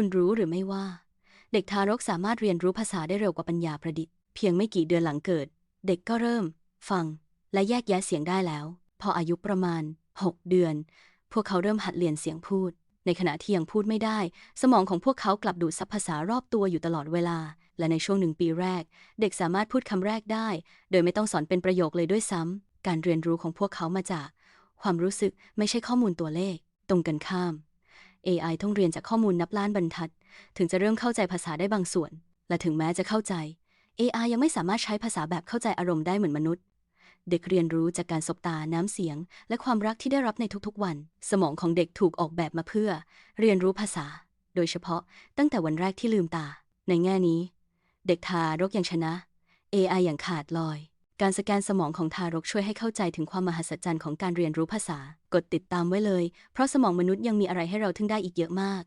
คุณรู้หรือไม่ว่า เด็กทารกสามารถเรียนรู้ภาษาได้เร็วกว่าปัญญาประดิษฐ์ เพียงไม่กี่เดือนหลังเกิด เด็กก็เริ่ม ฟัง และแยกแยะเสียงได้แล้ว พออายุประมาณ 6 เดือน พวกเขาเริ่มหัดเรียนเสียงพูด ในขณะที่ยังพูดไม่ได้ สมองของพวกเขากลับดูดซับภาษารอบตัวอยู่ตลอดเวลา และในช่วงหนึ่งปีแรก เด็กสามารถพูดคำแรกได้ โดยไม่ต้องสอนเป็นประโยคเลยด้วยซ้ำการเรียนรู้ของพวกเขามาจาก ความรู้สึกไม่ใช่ข้อมูลตัวเลข ตรงกันข้าม AI ต้องเรียนจากข้อมูลนับล้านบรรทัด ถึงจะเริ่มเข้าใจภาษาได้บางส่วน และถึงแม้จะเข้าใจ AI ยังไม่สามารถใช้ภาษาแบบเข้าใจอารมณ์ได้เหมือนมนุษย์ เด็กเรียนรู้จากการสบตา น้ำเสียง และความรักที่ได้รับในทุกๆวัน สมองของเด็กถูกออกแบบมาเพื่อ เรียนรู้ภาษา โดยเฉพาะตั้งแต่วันแรกที่ลืมตา ในแง่นี้ เด็กทารกยังชนะ AI อย่างขาดลอย การสแกนสมองของทารกช่วยให้เข้าใจถึงความมหัศจรรย์ของการเรียนรู้ภาษา กดติดตามไว้เลย เพราะสมองมนุษย์ยังมีอะไรให้เราทึ่งได้อีกเยอะมาก